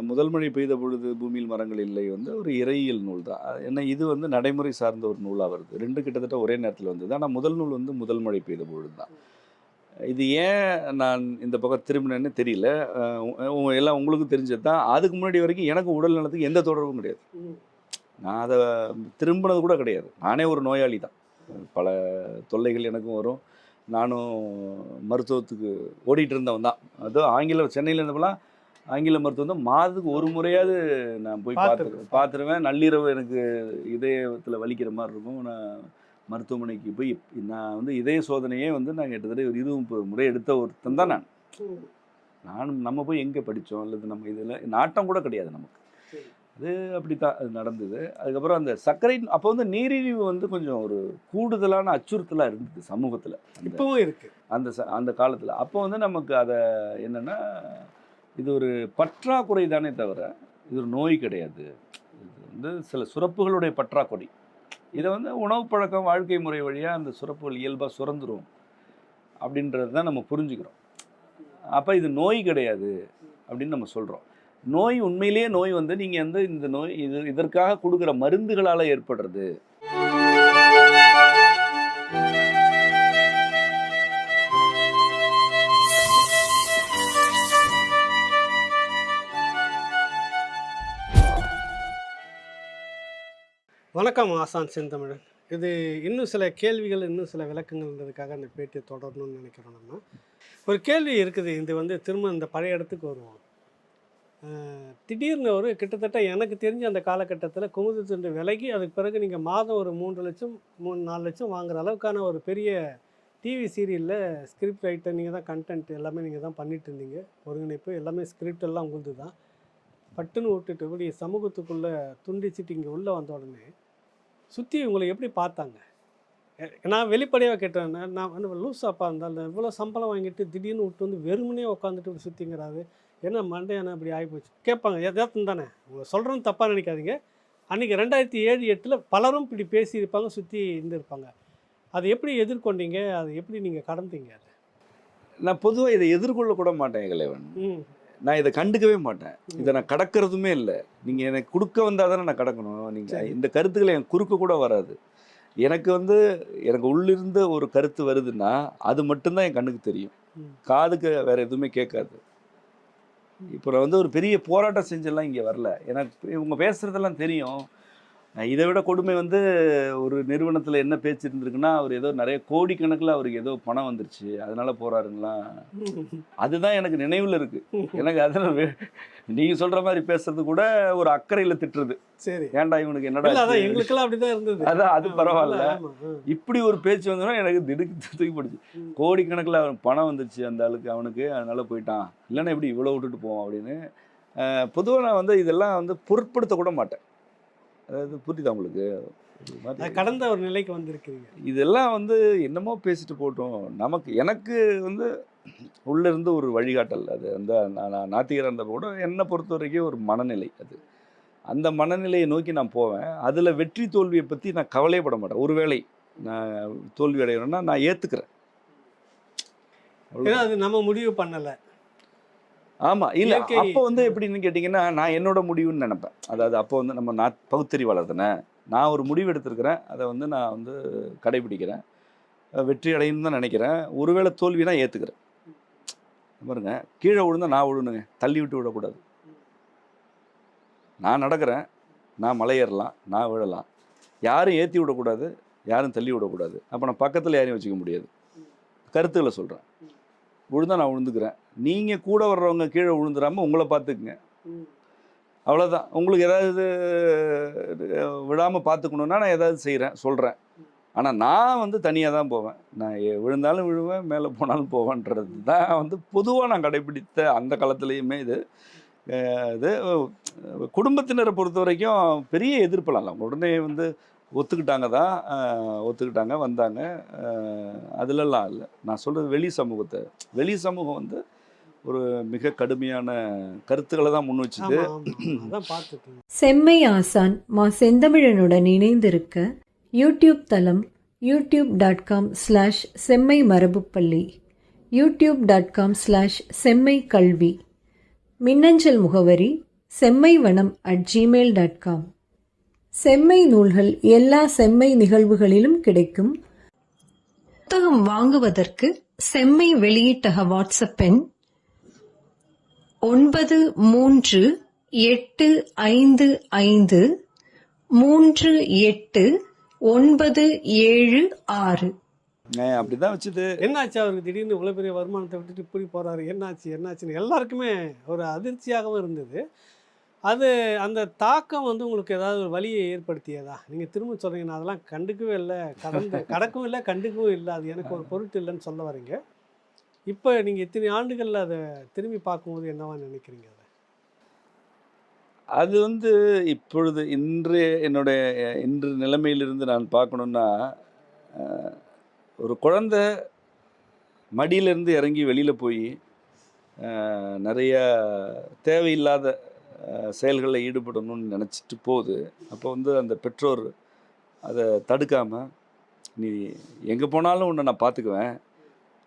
முதல் மழை பெய்த பொழுது பூமியில் மரங்கள் இல்லை வந்து ஒரு இறையியல் நூல் தான். அது என்ன இது வந்து நடைமுறை சார்ந்த ஒரு நூலாக வருது. ரெண்டு கிட்டத்தட்ட ஒரே நேரத்தில் வந்தது. ஆனால் முதல் நூல் வந்து முதல் மழை பெய்த பொழுது தான். இது ஏன் நான் இந்த பக்கம் திரும்பினேன்னு தெரியல. உ- எல்லாம் உங்களுக்கும் தெரிஞ்சது தான். அதுக்கு முன்னாடி வரைக்கும் எனக்கு உடல் நலத்துக்கு எந்த தொடர்பும் கிடையாது. நான் அதை திரும்பினது கூட கிடையாது. நானே ஒரு நோயாளி தான். பல தொல்லைகள் எனக்கும் வரும். நானும் மருத்துவத்துக்கு ஓடிட்டு இருந்தவன் தான். அதுவும் ஆங்கில சென்னையில் இருந்தப்பெல்லாம் ஆங்கில மருத்துவம் வந்து மாதத்துக்கு ஒரு முறையாவது நான் போய் பார்த்து. பார்த்துருவேன். நள்ளிரவு எனக்கு இதயத்தில் வலிக்கிற மாதிரி இருக்கும். நான் மருத்துவமனைக்கு போய் நான் வந்து இதய சோதனையே வந்து நான் கிட்டத்தட்ட ஒரு இருபது முறை எடுத்த ஒருத்தன் தான் நான். நானும் நம்ம போய் எங்கே படித்தோம் அல்லது நம்ம இதில் நாட்டம் கூட கிடையாது நமக்கு. அது அப்படி தான் அது நடந்தது. அதுக்கப்புறம் அந்த சர்க்கரை அப்போ வந்து நீரிழிவு வந்து கொஞ்சம் ஒரு கூடுதலான அச்சுறுத்தலாக இருந்தது சமூகத்தில். இப்பவும் இருக்கு. அந்த ச அந்த காலத்தில். அப்போ வந்து நமக்கு அதை என்னென்னா இது ஒரு பற்றாக்குறை தானே தவிர இது ஒரு நோய் கிடையாது. இது வந்து சில சுரப்புகளுடைய பற்றாக்குறை. இதை வந்து உணவு பழக்கம் வாழ்க்கை முறை வழியாக அந்த சுரப்புகள் இயல்பாக சுரந்துடும் அப்படின்றது தான் நம்ம புரிஞ்சுக்கிறோம். அப்போ இது நோய் கிடையாது அப்படின்னு நம்ம சொல்கிறோம் நோய் உண்மையிலேயே நோய் வந்து நீங்கள் வந்து இந்த நோய் இது இதற்காக கொடுக்குற மருந்துகளால் ஏற்படுறது. வணக்கம் ஆசான் செந்தமிழன். இது இன்னும் சில கேள்விகள் இன்னும் சில விளக்கங்கள்ன்றதுக்காக அந்த பேட்டியை தொடரணும்னு நினைக்கிறோம் நம்ம. ஒரு கேள்வி இருக்குது இது வந்து திரும்ப இந்த பழைய இடத்துக்கு வருவோம். திடீர்னு ஒரு கிட்டத்தட்ட எனக்கு தெரிஞ்ச அந்த காலகட்டத்தில் குமுதத்தின் விலகி அதுக்கு பிறகு நீங்கள் மாதம் ஒரு மூன்று லட்சம் மூணு நாலு லட்சம் வாங்குற அளவுக்கான ஒரு பெரிய டிவி சீரியலில் ஸ்கிரிப்ட் ரைட்டர் நீங்கள் தான் கண்டென்ட் எல்லாமே நீங்கள் தான் பண்ணிகிட்டு இருந்தீங்க. ஒருங்கிணைப்பு எல்லாமே ஸ்கிரிப்ட் எல்லாம் உங்களுது தான் பட்டுன்னு விட்டுட்டு இப்படி சமூகத்துக்குள்ளே துண்டிச்சிட்டு இங்கே உள்ளே வந்த உடனே சுற்றி உங்களை எப்படி பார்த்தாங்க? நான் வெளிப்படையாக கேட்டேன் நான் வந்து லூஸாப்பா இருந்தாலும் இவ்வளோ சம்பளம் வாங்கிட்டு திடீர்னு விட்டு வந்து வெறுமனே உட்காந்துட்டு இப்படி சுற்றிங்கிறாரு என்ன மண்டையான இப்படி ஆகிப்போச்சு கேட்பாங்க எதார்த்தம் தானே? உங்களை சொல்கிறேன்னு தப்பாக நினைக்காதீங்க. அன்றைக்கி ரெண்டாயிரத்தி ஏழு எட்டில் பலரும் இப்படி பேசியிருப்பாங்க சுற்றி இருந்திருப்பாங்க. அதை எப்படி எதிர்கொண்டீங்க? அதை எப்படி நீங்கள் கடந்தீங்க அதை? நான் பொதுவாக இதை எதிர்கொள்ள கூட மாட்டேன் ம். நான் இதை கண்டுக்கவே மாட்டேன். இதை நான் கடக்கிறதுமே இல்லை. நீங்கள் எனக்கு கொடுக்க வந்தால் தானே நான் கடக்கணும். நீங்கள். இந்த கருத்துக்களை எனக்கு குறுக்க கூட வராது. எனக்கு வந்து எனக்கு உள்ளிருந்து ஒரு கருத்து வருதுன்னா அது மட்டும்தான் என் கண்ணுக்கு தெரியும். காதுக்கு வேற எதுவுமே கேட்காது. இப்போ நான் வந்து ஒரு பெரிய போராட்டம் செஞ்செல்லாம் இங்கே வரல. எனக்கு இவங்க பேசுகிறதெல்லாம் தெரியும். இதை விட கொடுமை வந்து ஒரு நிறுவனத்தில் என்ன பேச்சு இருந்திருக்குன்னா அவர் ஏதோ நிறைய கோடிக்கணக்கில் அவருக்கு ஏதோ பணம் வந்துருச்சு அதனால போறாருங்களா? அதுதான் எனக்கு நினைவில் இருக்கு. எனக்கு அதில் நீங்கள் சொல்கிற மாதிரி பேசுறது கூட ஒரு அக்கறையில் திட்டுறது. சரி. ஏன்டா இவனுக்கு என்னடா? எங்களுக்கெல்லாம் அப்படி தான் இருந்தது. அதான் அது பரவாயில்ல. இப்படி ஒரு பேச்சு வந்தோன்னா எனக்கு திடுக்கு தூக்கி போடுச்சு. கோடிக்கணக்கில் அவன் பணம் வந்துருச்சு அந்த ஆளுக்கு அவனுக்கு அதனால போயிட்டான். இல்லைன்னா எப்படி இவ்வளோ விட்டுட்டு போவான் அப்படின்னு. பொதுவாக நான் வந்து இதெல்லாம் வந்து பொருட்படுத்த கூட மாட்டேன். அதாவது புரியுதா உங்களுக்கு? கடந்த ஒரு நிலைக்கு வந்திருக்கிறீங்க. இதெல்லாம் வந்து என்னமோ பேசிட்டு போட்டோம். நமக்கு எனக்கு வந்து உள்ள இருந்து ஒரு வழிகாட்டல் அது. அந்த நான் நாத்திகராக இருந்த கூட என்னை பொறுத்த வரைக்கும் ஒரு மனநிலை அது. அந்த மனநிலையை நோக்கி நான் போவேன். அதில் வெற்றி தோல்வியை பற்றி நான் கவலையப்பட மாட்டேன். ஒருவேளை நான் தோல்வி அடைகிறேன்னா நான் ஏற்றுக்கிறேன் அது நம்ம முடிவு பண்ணலை. ஆமாம் இல்லை அப்போ வந்து எப்படின்னு கேட்டிங்கன்னா நான் என்னோட முடிவுன்னு நினைப்பேன். அதாவது அப்போ வந்து நம்ம நான் பகுத்தறிவாளர் நான் ஒரு முடிவு எடுத்திருக்கிறேன். அதை வந்து நான் வந்து கடைபிடிக்கிறேன். வெற்றி அடையணும்னு தான் நினைக்கிறேன். ஒருவேளை தோல்வினா ஏற்றுக்கிறேன் பாருங்க கீழே விழுந்தா நான் விழுணுங்க. தள்ளி விட்டு விடக்கூடாது. நான் நடக்கிறேன். நான் மலையேறலாம். நான் விழலாம். யாரும் ஏற்றி விடக்கூடாது. யாரும் தள்ளி விடக்கூடாது. அப்போ நான் பக்கத்தில் யாரையும் வச்சுக்க முடியாது. கருத்துக்களை சொல்கிறேன் விழுந்தா நான் விழுந்துக்கிறேன். நீங்கள் கூட வர்றவங்க கீழே விழுந்துடாமல் உங்களை பார்த்துக்குங்க. அவ்வளோதான் உங்களுக்கு ஏதாவது விழாமல் பார்த்துக்கணுன்னா நான் ஏதாவது செய்கிறேன் சொல்கிறேன் ஆனால் நான் வந்து தனியாக தான் போவேன். நான் விழுந்தாலும் விழுவேன் மேலே போனாலும் போவேன்றது தான் வந்து பொதுவாக நான் கடைபிடித்த அந்த காலத்துலேயுமே இது. இது குடும்பத்தினரை பொறுத்த வரைக்கும் பெரிய எதிர்ப்பெல்லாம் இல்லை. உடனே வந்து ஒத்துக்கிட்டாங்க தான் ஒத்துக்கிட்டாங்க வந்தாங்க. அஹ் அதுலலாம் இல்லை. நான் சொல்கிறது வெளி சமூகத்தை வெளி சமூகம் வந்து ஒரு மிக கடுமையான கருத்துக்களை தான் முன் வச்சுது. செம்மை ஆசான் மா செந்தமிழனுடன் இணைந்திருக்க யூடியூப் தளம் யூடியூப் டாட் காம் ஸ்லாஷ் செம்மை மரபுப்பள்ளி யூடியூப் டாட் காம் ஸ்லாஷ் செம்மை கல்வி மின்னஞ்சல் முகவரி செம்மைவனம் அட் ஜிமெயில் டாட் காம். செம்மை நூல்கள் எல்லா செம்மை நிகழ்வுகளிலும் கிடைக்கும். புத்தகம் வாங்குவதற்கு செம்மை வெளியீட்டக வாட்ஸ்அப் எண் ஒன்பது மூன்று எட்டு ஐந்து ஐந்து மூன்று எட்டு ஒன்பது ஏழு ஆறு. அப்படிதான் வச்சுது. என்னாச்சு அவருக்கு திடீர்னு இவ்வளோ பெரிய வருமானத்தை விட்டுட்டு இப்படி போகிறாரு என்னாச்சு என்னாச்சுன்னு எல்லாருக்குமே ஒரு அதிர்ச்சியாகவும் இருந்தது. அது அந்த தாக்கம் வந்து உங்களுக்கு ஏதாவது ஒரு வழியை ஏற்படுத்தியதா? நீங்கள் திரும்ப சொல்கிறீங்க நான் அதெல்லாம் கண்டுக்கவே இல்லை. கடந்து கடக்கவும் இல்லை கண்டுக்கவும் இல்லை. அது எனக்கு ஒரு பொருட்டு இல்லைன்னு சொல்ல வரீங்க. இப்போ நீங்கள் இத்தனை ஆண்டுகளில் அதை திரும்பி பார்க்கும்போது என்னவா நினைக்கிறீங்க அதை? அது வந்து இப்பொழுது இன்று என்னுடைய இன்று நிலைமையிலிருந்து நான் பார்க்கணுன்னா ஒரு குழந்த மடியிலேருந்து இறங்கி வெளியில் போய் நிறையா நிறைய தேவையில்லாத செயல்களில் ஈடுபடணும்னு நினச்சிட்டு போகுது அப்போ வந்து அந்த பெற்றோர் அதை தடுக்காமல் நீ எங்கே போனாலும் உன்னை நான் பார்த்துக்குவேன்.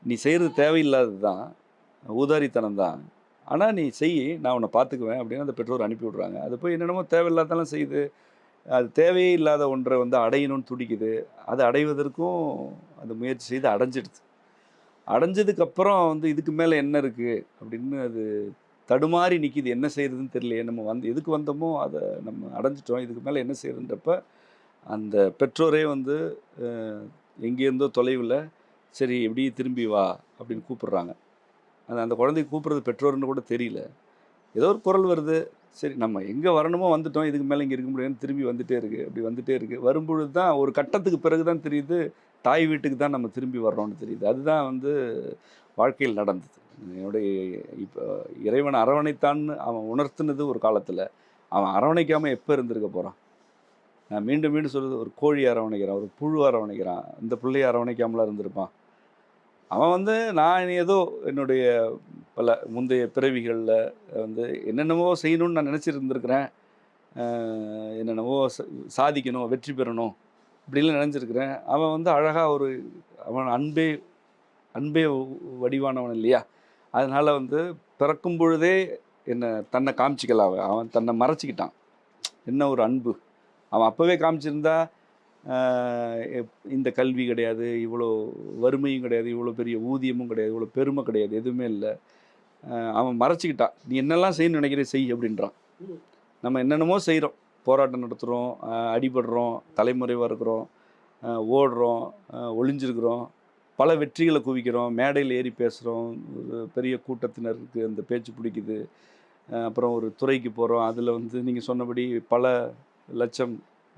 நீ செய்கிறது தேவையில்லாதது தான் ஊதாரித்தனம் தான். ஆனால் நீ செய் நான் உன்னை பார்த்துக்குவேன் அப்படின்னு அந்த பெற்றோர் அனுப்பி விட்றாங்க. அது போய் என்னென்னமோ தேவையில்லாதெல்லாம் செய்யுது. அது தேவையே இல்லாத ஒன்றை வந்து அடையணும்னு துடிக்குது. அதை அடைவதற்கும் அது முயற்சி செய்து அடைஞ்சிடுது. அடைஞ்சதுக்கப்புறம் வந்து இதுக்கு மேலே என்ன இருக்குது அப்படின்னு அது தடுமாறி நிற்கிது என்ன செய்யறதுன்னு தெரியலையே. நம்ம வந்து எதுக்கு வந்தோமோ அதை நம்ம அடைஞ்சிட்டோம். இதுக்கு மேலே என்ன செய்யறதுன்றப்ப அந்த பெற்றோரே வந்து எங்கேருந்தோ தொலைவில் சரி எப்படி திரும்பி வா அப்படின்னு கூப்பிடுறாங்க. அந்த அந்த குழந்தைய கூப்பிட்றது பெற்றோர்னு கூட தெரியல. ஏதோ ஒரு குரல் வருது. சரி நம்ம எங்கே வரணுமோ வந்துட்டோம். இதுக்கு மேலே இங்கே இருக்க முடியாதுன்னு திரும்பி வந்துட்டே இருக்குது அப்படி வந்துட்டே இருக்குது வரும்பொழுது தான் ஒரு கட்டத்துக்கு பிறகு தான் தெரியுது தாய் வீட்டுக்கு தான் நம்ம திரும்பி வர்றோம்னு தெரியுது. அதுதான் வந்து வாழ்க்கையில் நடந்தது. என்னுடைய இப்போ இறைவன் அரவணைத்தான்னு அவன் உணர்த்தினது ஒரு காலத்தில். அவன் அரவணைக்காமல் எப்போ இருந்திருக்க போகிறான் நான் மீண்டும் மீண்டும் சொல்கிறது ஒரு கோழி அரவணைக்கிறான் ஒரு புழு அரவணைக்கிறான். இந்த பிள்ளையை அரவணைக்காமலாம் இருந்திருப்பான். அவன் வந்து நான் ஏதோ என்னுடைய பல முந்தைய பிறவிகளில் வந்து என்னென்னவோ செய்யணும்னு நான் நினச்சிருந்துருக்கிறேன். என்னென்னவோ சாதிக்கணும் வெற்றி பெறணும் இப்படிலாம் நினச்சிருக்கிறேன். அவன் வந்து அழகாக ஒரு அவன் அன்பே அன்பே வடிவானவன் இல்லையா? அதனால் வந்து பிறக்கும் பொழுதே என்னை தன்னை காமிச்சிக்கல அவன். அவன் தன்னை மறைச்சிக்கிட்டான். என்ன ஒரு அன்பு. அவன் அப்போவே காமிச்சிருந்தா இந்த கல்வி கிடையாது இவ்வளோ வறுமையும் கிடையாது இவ்வளோ பெரிய ஊதியமும் கிடையாது இவ்வளோ பெருமை கிடையாது எதுவுமே இல்லை. அவன் மறைச்சிக்கிட்டான். நீ என்னெல்லாம் செய்யணும்னு நினைக்கிற செய் அப்படின்றான். நம்ம என்னென்னமோ செய்கிறோம் போராட்டம் நடத்துகிறோம் அடிபடுறோம் தலைமுறைவாக இருக்கிறோம் ஓடுறோம் ஒளிஞ்சிருக்கிறோம் பல வெற்றிகளை குவிக்கிறோம் மேடையில் ஏறி பேசுகிறோம் பெரிய கூட்டத்தினருக்கு அந்த பேச்சு பிடிக்குது அப்புறம் ஒரு துறைக்கு போகிறோம் அதில் வந்து நீங்கள் சொன்னபடி பல லட்சம்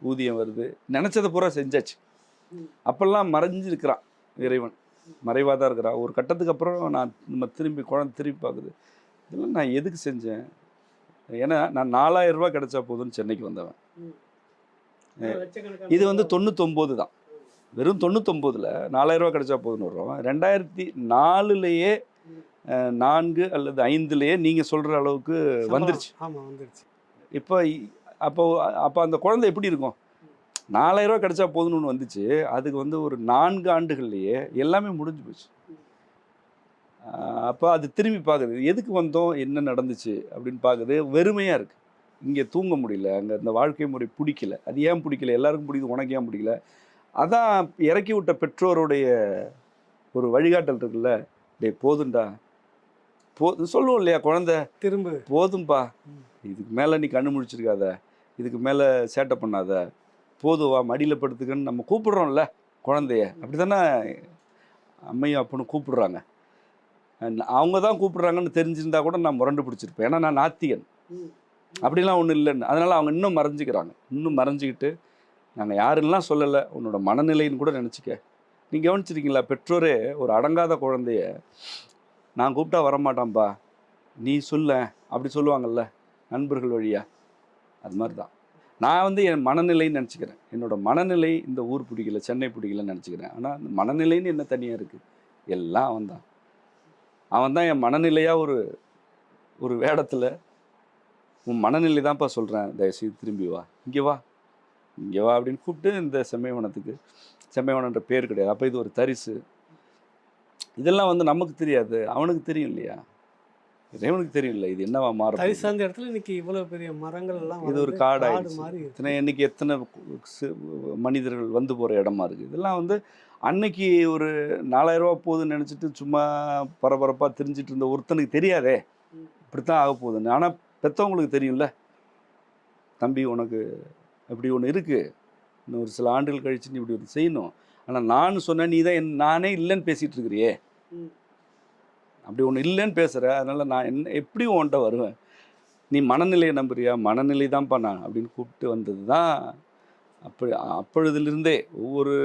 ஊதியம் வருது. நினச்சதை பூரா செஞ்சாச்சு. அப்பெல்லாம் மறைஞ்சிருக்கிறான் இறைவன். மறைவாக தான் இருக்கிறான் ஒரு கட்டத்துக்கு அப்புறம் நான் நம்ம திரும்பி குழந்தை திரும்பி பார்க்குது. இதெல்லாம் நான் எதுக்கு செஞ்சேன்? ஏன்னா நான் நாலாயிரம் ரூபாய் கிடைச்சா போதும்னு சென்னைக்கு வந்தவன். இது வந்து தொண்ணூத்தொம்போது தான். வெறும் தொண்ணூத்தொம்போதில் நாலாயிரம் ரூபாய் கிடைச்சா போதும்னு வர்றோம் ரெண்டாயிரத்தி நாலுலேயே நான்கு அல்லது ஐந்துலேயே நீங்கள் சொல்கிற அளவுக்கு வந்துருச்சு. இப்போ அப்போ அப்போ அந்த குழந்தை எப்படி இருக்கும்? நாலாயிரம் ரூபாய் கிடைச்சா போதும்னு ஒன்று வந்துச்சு. அதுக்கு வந்து ஒரு நான்கு ஆண்டுகள்லேயே எல்லாமே முடிஞ்சு போச்சு. அப்போ அது திரும்பி பார்க்குது. எதுக்கு வந்தோம்? என்ன நடந்துச்சு? அப்படின்னு பார்க்குது. வெறுமையாக இருக்குது இங்கே தூங்க முடியல. அங்கே இந்த வாழ்க்கை முறை பிடிக்கல. அது ஏன் பிடிக்கல? எல்லாருக்கும் பிடிக்குது. உனக்கு ஏன் பிடிக்கல? அதான் இறக்கி விட்ட பெற்றோருடைய ஒரு வழிகாட்டல் இருக்குல்ல? டேய் போதும்டா. போ சொல்லுவோம் இல்லையா குழந்தை? திரும்ப. போதும்பா. இதுக்கு மேலே நீ கண்ணு முழிச்சிருக்காத. இதுக்கு மேலே சேட்டை பண்ணாத. போதுவா மடியில் படுத்துக்கன்னு நம்ம கூப்பிடுறோம்ல குழந்தைய. அப்படி தானே அம்மையும் அப்பனும் கூப்பிடுறாங்க. அவங்க தான் கூப்பிடுறாங்கன்னு தெரிஞ்சிருந்தா கூட நான் முரண்டு பிடிச்சிருப்பேன். ஏன்னா நான் நாத்திகன். அப்படிலாம் ஒன்றும் இல்லைன்னு. அதனால் அவங்க இன்னும் மறைஞ்சிக்கிறாங்க. இன்னும் மறைஞ்சிக்கிட்டு நாங்கள் யாருன்னெலாம் சொல்லலை. உன்னோட மனநிலைன்னு கூட நினச்சிக்க. நீங்கள் கவனிச்சிருக்கீங்களா? பெற்றோரே ஒரு அடங்காத குழந்தைய நான் கூப்பிட்டா வரமாட்டான்பா. நீ சொல்ல அப்படி சொல்லுவாங்கல்ல நண்பர்கள் வழியா. அது மாதிரி தான். நான் வந்து என் மனநிலைன்னு நினச்சிக்கிறேன். என்னோட மனநிலை இந்த ஊர் பிடிக்கல சென்னை பிடிக்கலன்னு நினச்சிக்கிறேன். ஆனால் அந்த மனநிலைன்னு என்ன தனியாக இருக்குது எல்லாம் அவன் தான். அவன் தான் என் மனநிலையாக ஒரு ஒரு வேடத்தில் உன் மனநிலை தான்ப்பா சொல்கிறேன் தயவுசெய்து திரும்பி வா. இங்கே வா. இங்கே வா அப்படின்னு கூப்பிட்டு இந்த செம்மைவனத்துக்கு செம்மைவனன்ற பேர் கிடையாது. அப்போ இது ஒரு தரிசு. இதெல்லாம் வந்து நமக்கு தெரியாது. அவனுக்கு தெரியும் இல்லையா? இறைவனுக்கு தெரியல. இது என்னவா மாறும் தறி சார்ந்த இடத்துல இன்னைக்கு இவ்வளவு பெரிய மரங்கள் எல்லாம் இது ஒரு வளர்ந்து காடு காடு ஆயிடுச்சு மாதிரி இருக்கு. இத்தனை இன்னைக்கு எத்தனை மனிதர்கள் வந்து போகிற இடமா இருக்குது இதெல்லாம் வந்து அன்னைக்கு ஒரு நாலாயிரம் ரூபா போகுதுன்னு நினச்சிட்டு சும்மா பரபரப்பாக தெரிஞ்சிட்டு இருந்த ஒருத்தனுக்கு தெரியாதே. இப்படித்தான் ஆக போகுதுன்னு ஆனால் பெற்றவங்களுக்கு தெரியும்ல. தம்பி உனக்கு இப்படி ஒன்று இருக்குது இன்னும் ஒரு சில ஆண்டுகள் கழிச்சு நீ இப்படி ஒன்று செய்யணும். ஆனால் நான் சொன்னேன் நீ தான் என் நானே இல்லைன்னு பேசிகிட்டு இருக்கிறியே. அப்படி ஒன்று இல்லைன்னு பேசுகிற அதனால் நான் என்ன எப்படி உன்ட்ட வருவேன். நீ மனநிலையை நம்புறியா? மனநிலை தான்ப்பா நான் அப்படின்னு கூப்பிட்டு வந்தது தான் அப்படி அப்பொழுதிலிருந்தே ஒவ்வொரு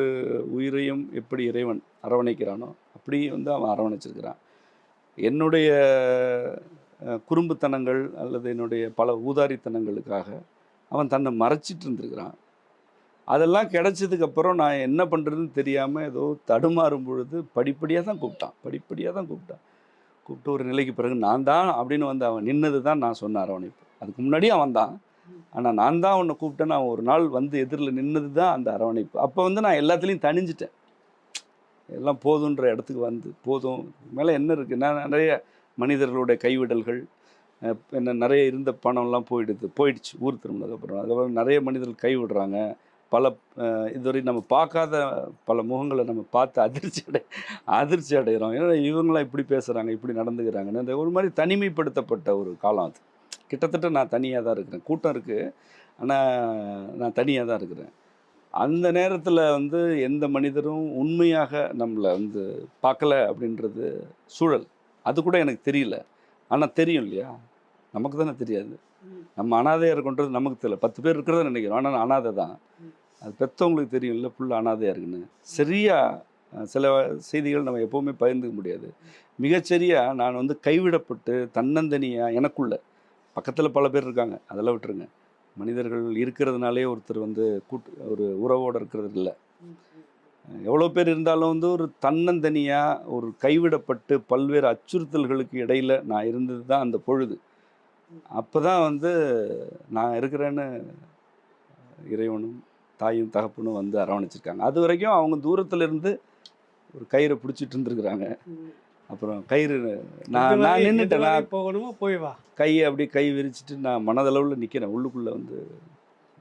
உயிரையும் எப்படி இறைவன் அரவணைக்கிறானோ அப்படி வந்து அவன் அரவணைச்சிருக்கிறான். என்னுடைய குறும்புத்தனங்கள் அல்லது என்னுடைய பல ஊதாரித்தனங்களுக்காக அவன் தன்னை மறைச்சிட்டு இருந்திருக்கிறான். அதெல்லாம் கிடச்சதுக்கப்புறம் நான் என்ன பண்ணுறதுன்னு தெரியாமல் ஏதோ தடுமாறும் பொழுது படிப்படியாக தான் கூப்பிட்டான் படிப்படியாக தான் கூப்பிட்டான். கூப்பிட்டு ஒரு நிலைக்கு பிறகு நான் தான் அப்படின்னு வந்து அவன் நின்னது தான் நான் சொன்ன அரவணைப்பு அதுக்கு முன்னாடியே அவன் தான். ஆனால் நான் தான் உன்னை கூப்பிட்டேன்னு அவன் ஒரு நாள் வந்து எதிரில் நின்னது தான் அந்த அரவணைப்பு. அப்போ வந்து நான் எல்லாத்துலேயும் தணிஞ்சிட்டேன். எல்லாம் போதுன்ற இடத்துக்கு வந்து போதும். மேலே என்ன இருக்குது நான் நிறைய மனிதர்களுடைய கைவிடல்கள் என்ன நிறைய இருந்த பணம்லாம் போயிடுது போயிடுச்சு. ஊர் திரும்பினதுக்கப்புறம். அதுக்கப்புறம் நிறைய மனிதர்கள் கைவிடுறாங்க. பல இதுவரை நம்ம பார்க்காத பல முகங்களை நம்ம பார்த்து அதிர்ச்சி அடை அதிர்ச்சி அடைகிறோம். ஏன்னா இவங்களாம் இப்படி பேசுகிறாங்க இப்படி நடந்துக்கிறாங்கன்னு அந்த ஒரு மாதிரி தனிமைப்படுத்தப்பட்ட ஒரு காலம் அது. கிட்டத்தட்ட நான் தனியாக தான் இருக்கிறேன். கூட்டம் இருக்குது ஆனால் நான் தனியாக தான் இருக்கிறேன். அந்த நேரத்தில் வந்து எந்த மனிதரும் உண்மையாக நம்மளை வந்து பார்க்கல அப்படின்றது சூழல். அது கூட எனக்கு தெரியல. ஆனால் தெரியும் இல்லையா? நமக்கு தானே தெரியாது. நம்ம அனாதையாக இருக்கின்றது நமக்கு தெரியல. பத்து பேர் இருக்கிறத நினைக்கிறோம். ஆனால் அனாதை தான். அது பெற்றவங்களுக்கு தெரியும்ல ஃபுல்லாக அனாதையாக இருக்குன்னு. சரியாக சில செய்திகள் நம்ம எப்போவுமே பகிர்ந்துக்க முடியாது. மிகச்சரியாக நான் வந்து கைவிடப்பட்டு தன்னந்தனியாக எனக்குள்ள பக்கத்தில் பல பேர் இருக்காங்க அதெல்லாம் விட்டுருங்க. மனிதர்கள் இருக்கிறதுனாலே ஒருத்தர் வந்து கூட்டு ஒரு உறவோடு இருக்கிறது இல்லை. எவ்வளோ பேர் இருந்தாலும் வந்து ஒரு தன்னந்தனியாக ஒரு கைவிடப்பட்டு பல்வேறு அச்சுறுத்தல்களுக்கு இடையில் நான் இருந்தது தான் அந்த பொழுது. அப்போ தான் வந்து நான் இருக்கிறேன்னு இறைவனும் தாயும் தகப்பனும் வந்து அரவணைச்சிருக்காங்க. அது வரைக்கும் அவங்க தூரத்துல இருந்து ஒரு கயிறை பிடிச்சிட்டு இருந்திருக்கிறாங்க. அப்புறம் கயிறு நான் நான் நின்றுட்டேன் நான் போகணுமோ போய் வா. கையை அப்படியே கை விரிச்சிட்டு நான் மனதளவில் நிற்கிறேன் உள்ளுக்குள்ளே வந்து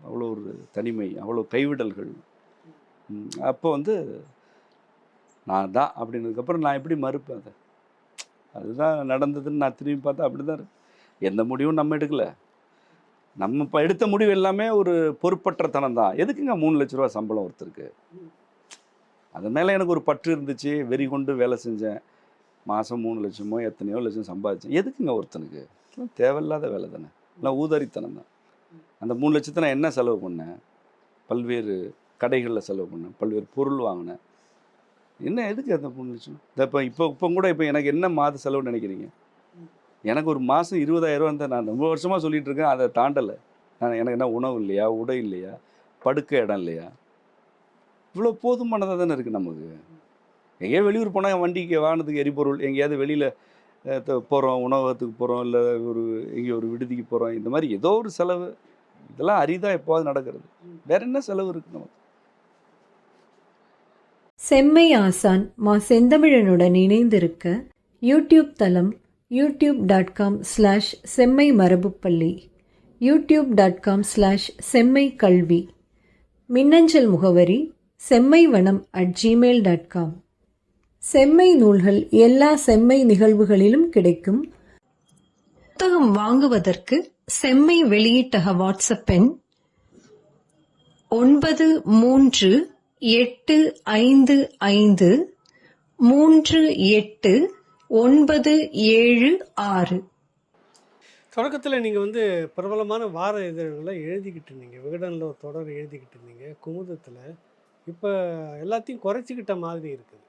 அவ்வளோ ஒரு தனிமை அவ்வளோ கைவிடல்கள். அப்போ வந்து நான் தான் அப்படின்னதுக்கப்புறம் நான் எப்படி மறுப்பேன் அதை? அதுதான் நடந்ததுன்னு நான் திரும்பி பார்த்தா அப்படி தான் இருக்கு. எந்த முடிவும் நம்ம எடுக்கல. நம்ம இப்போ எடுத்த முடிவு எல்லாமே ஒரு பொறுப்பற்றத்தனம் தான் எதுக்குங்க மூணு லட்ச ரூபா சம்பளம் ஒருத்தருக்கு? அது மேலே எனக்கு ஒரு பற்று இருந்துச்சு வெறி கொண்டு வேலை செஞ்சேன். மாதம் மூணு லட்சமோ எத்தனையோ லட்சம் சம்பாதிச்சேன். எதுக்குங்க ஒருத்தனுக்கு? தேவையில்லாத வேலை தானே. இல்லை ஊதாரித்தனம் தான். அந்த மூணு லட்சத்தை நான் என்ன செலவு பண்ணேன்? பல்வேறு கடைகளில் செலவு பண்ணேன். பல்வேறு பொருள் வாங்கினேன். என்ன எதுக்கு அந்த மூணு லட்சம்? இந்த இப்போ இப்போ இப்போ கூட இப்போ எனக்கு என்ன மாத செலவுன்னு நினைக்கிறீங்க? எனக்கு ஒரு மாதம் இருபதாயிரம் ரூபா இருந்தால் நான் ரொம்ப வருஷமாக சொல்லிட்டு இருக்கேன் அதை தாண்டலை. நான் எனக்கு என்ன உணவு இல்லையா உடை இல்லையா படுக்க இடம் இல்லையா? இவ்வளோ போதுமானதாக தானே இருக்குது நமக்கு. எங்கேயோ வெளியூர் போனால் வண்டிக்கு வாகனத்துக்கு எரிபொருள் எங்கேயாவது வெளியில் போகிறோம் உணவகத்துக்கு போகிறோம் இல்லை ஒரு எங்கேயோ ஒரு விடுதிக்கு போகிறோம் இந்த மாதிரி ஏதோ ஒரு செலவு. இதெல்லாம் அரிதாக எப்போவாது நடக்கிறது. வேற என்ன செலவு இருக்குது நமக்கு? செம்மை ஆசான் மா செந்தமிழனுடன் இணைந்திருக்க யூடியூப் தளம் யூடியூப் டாட் காம் ஸ்லாஷ் செம்மை மரபுப்பள்ளி யூடியூப் டாட் காம் ஸ்லாஷ் செம்மை கல்வி மின்னஞ்சல் முகவரி செம்மை வனம் அட் ஜிமெயில் டாட் காம் செம்மை நூல்கள் எல்லா செம்மை நிகழ்வுகளிலும் கிடைக்கும். புத்தகம் வாங்குவதற்கு செம்மை வெளியீட்டக வாட்ஸ்அப் எண் ஒன்பது மூன்று எட்டு ஐந்து ஐந்து மூன்று எட்டு ஒன்பது ஏழு ஆறு. தொடக்கத்தில் நீங்கள் வந்து பிரபலமான வார இதழ்களை எழுதிக்கிட்டு இருந்தீங்க. விகடனில் ஒரு தொடர் எழுதிக்கிட்டு இருந்தீங்க. குமுதத்தில் இப்போ எல்லாத்தையும் குறைச்சிக்கிட்ட மாதிரி இருக்குது.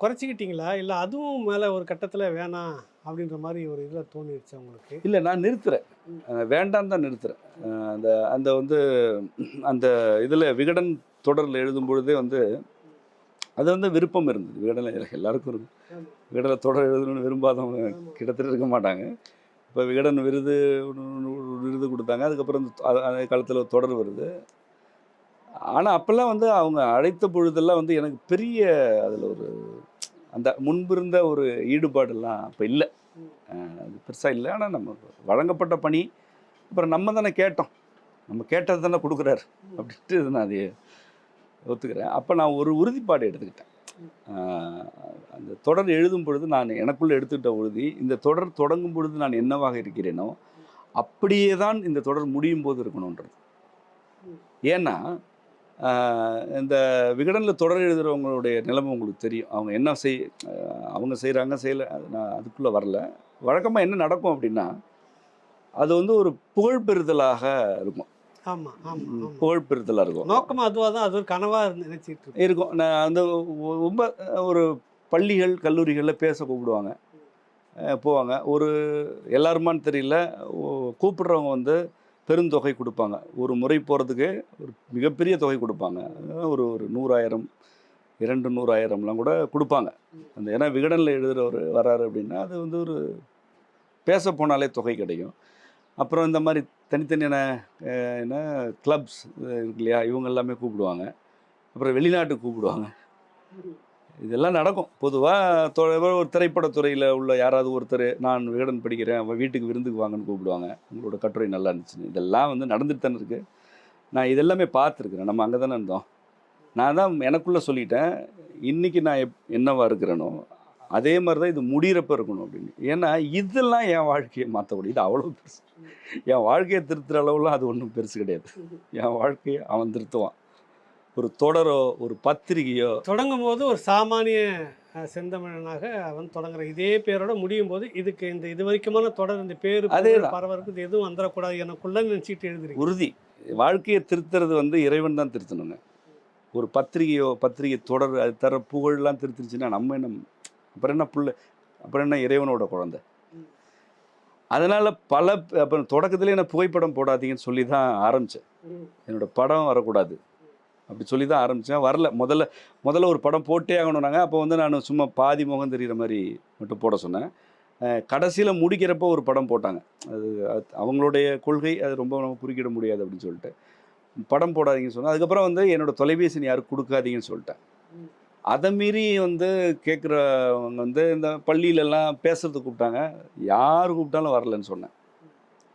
குறைச்சிக்கிட்டீங்களா? இல்லை அதுவும் மேலே ஒரு கட்டத்தில் வேணாம் அப்படின்ற மாதிரி ஒரு இதில் தோணிடுச்சு உங்களுக்கு? இல்லை நான் நிறுத்துறேன். அஹ் வேண்டாம் தான் நிறுத்துறேன். அஹ் அந்த அந்த வந்து அந்த இதில் விகடன் தொடரில் எழுதும் பொழுதே வந்து அது வந்து விருப்பம் இருந்தது. விகடனில் எல்லாருக்கும் இருக்கு ஆமா. விகடனில் தொடர் எழுதணும்னு விரும்பாதவங்க கிட்டத்தட்ட இருக்க மாட்டாங்க. இப்போ விகடன் விருது விருது கொடுத்தாங்க. அதுக்கப்புறம் அந்த காலத்தில் தொடர் வருது. ஆனால் அப்போல்லாம் வந்து அவங்க அழைத்த பொழுதெல்லாம் வந்து எனக்கு பெரிய அதில் ஒரு அந்த முன்பு இருந்த ஒரு ஈடுபாடெல்லாம் அப்போ இல்லை. அது பெருசாக இல்லை. ஆனால் நம்ம வழங்கப்பட்ட பணி அப்புறம் நம்ம தானே கேட்டோம். நம்ம கேட்டது தானே கொடுக்குறாரு. அப்படின்ட்டு நான் அதை ஒத்துக்கிறேன். அப்போ நான் ஒரு உறுதிப்பாடு எடுத்துக்கிட்டேன். அந்த தொடர் எழுதும் பொழுது நான் எனக்குள்ளே எடுத்துக்கிட்ட உறுதி இந்த தொடர் தொடங்கும் பொழுது நான் என்னவாக இருக்கிறேனோ அப்படியே தான் இந்த தொடர் முடியும் போது இருக்கணுன்றது. ஏன்னா இந்த விகடனில் தொடர் எழுதுகிறவங்களுடைய நிலைமை உங்களுக்கு தெரியும். அவங்க என்ன செய் அவங்க செய்கிறாங்க செய்யலை அது நான் அதுக்குள்ளே வரல. வழக்கமாக என்ன நடக்கும் அப்படின்னா அது வந்து ஒரு புகழ் பெறுதலாக இருக்கும். ஆமா ஆமா ஆமா. புகழ் பெறுதலாக இருக்கும். நோக்கமா அதுவாக தான் அது ஒரு கனவா இருந்து நினைச்சிட்டு இருக்கும். நான் அந்த ரொம்ப ஒரு பள்ளிகள் கல்லூரிகளில் பேச கூப்பிடுவாங்க. போவாங்க. ஒரு எல்லாருமான்னு தெரியல. கூப்பிடுறவங்க வந்து பெருந்தொகை கொடுப்பாங்க. ஒரு முறை போகிறதுக்கு ஒரு மிகப்பெரிய தொகை கொடுப்பாங்க. ஒரு ஒரு நூறாயிரம் இரண்டு நூறாயிரம்லாம் கூட கொடுப்பாங்க. அந்த ஏன்னா விகடனில் எழுதுகிறவர் வராரு அப்படின்னா அது வந்து ஒரு பேச போனாலே தொகை கிடைக்கும். அப்புறம் இந்த மாதிரி தனித்தனியான என்ன கிளப்ஸ் இருக்கு இல்லையா? இவங்க எல்லாமே கூப்பிடுவாங்க. அப்புறம் வெளிநாட்டுக்கு கூப்பிடுவாங்க. இதெல்லாம் நடக்கும். பொதுவாக ஒரு திரைப்படத்துறையில் உள்ள யாராவது ஒருத்தர் நான் விகடன் படிக்கிறேன் அவன் வீட்டுக்கு விருந்துக்கு வாங்கன்னு கூப்பிடுவாங்க. உங்களோட கட்டுரை நல்லா இருந்துச்சுன்னு இதெல்லாம் வந்து நடந்துட்டு தானே இருக்குது நான் இதெல்லாமே பார்த்துருக்குறேன். நம்ம அங்கே தானே இருந்தோம். நான் தான் எனக்குள்ளே சொல்லிட்டேன். இன்றைக்கி நான் எப் என்னவா இருக்கிறேனோ அதே மாதிரி தான் இது முடிகிறப்ப இருக்கணும் அப்படின்னு. ஏன்னா இதெல்லாம் என் வாழ்க்கையை மாற்றக்கூடிய இது அவ்வளோ பெருசு. என் வாழ்க்கையை திருத்துற அளவுலாம் அது ஒன்றும் பெருசு கிடையாது. என் வாழ்க்கையை அவன் திருத்துவான். ஒரு தொடரோ ஒரு பத்திரிகையோ. தொடங்கும் போது ஒரு சாமானிய செந்தமிழனாக அவன் தொடங்குற இதே பேரோட முடியும் போது இதுக்கு இந்த இது வரைக்குமான தொடர் இந்த பேர் அதேதான். பரவருக்கு இது எதுவும் வந்துடக்கூடாது எனக்குள்ள நினைச்சிட்டு எழுதுறீங்க உறுதி. வாழ்க்கையை திருத்துறது வந்து இறைவன் தான் திருத்தணுங்க. ஒரு பத்திரிகையோ பத்திரிகை தொடர் அது தர புகழ்லாம் திருத்துருச்சுன்னா நம்ம என்ன அப்புறம் என்ன புள்ள? அப்புறம் என்ன இறைவனோட குழந்தை? அதனால் பல அப்புறம் தொடக்கத்திலே என்ன புகைப்படம் போடாதீங்கன்னு சொல்லி தான் ஆரம்பித்தேன் என்னோட படம் வரக்கூடாது. அப்படி சொல்லி தான் ஆரம்பித்தேன் வரல. முதல்ல முதல்ல ஒரு படம் போட்டே ஆகணும்னாங்க. அப்போ வந்து நான் சும்மா பாதி முகம் தெரிகிற மாதிரி மட்டும் போட சொன்னேன். கடைசியில் முடிக்கிறப்போ ஒரு படம் போட்டாங்க. அது அவங்களுடைய கொள்கை அது ரொம்ப நம்ம குறுக்கிட முடியாது அப்படின்னு சொல்லிட்டு. படம் போடாதீங்கன்னு சொன்னேன். அதுக்கப்புறம் வந்து என்னோடய தொலைபேசி யாருக்கு கொடுக்காதீங்கன்னு சொல்லிட்டேன். அதை மீறி வந்து கேட்குறவங்க வந்து இந்த பள்ளியிலலாம் பேசுறதுக்கு கூப்பிட்டாங்க. யார் கூப்பிட்டாலும் வரலன்னு சொன்னேன்.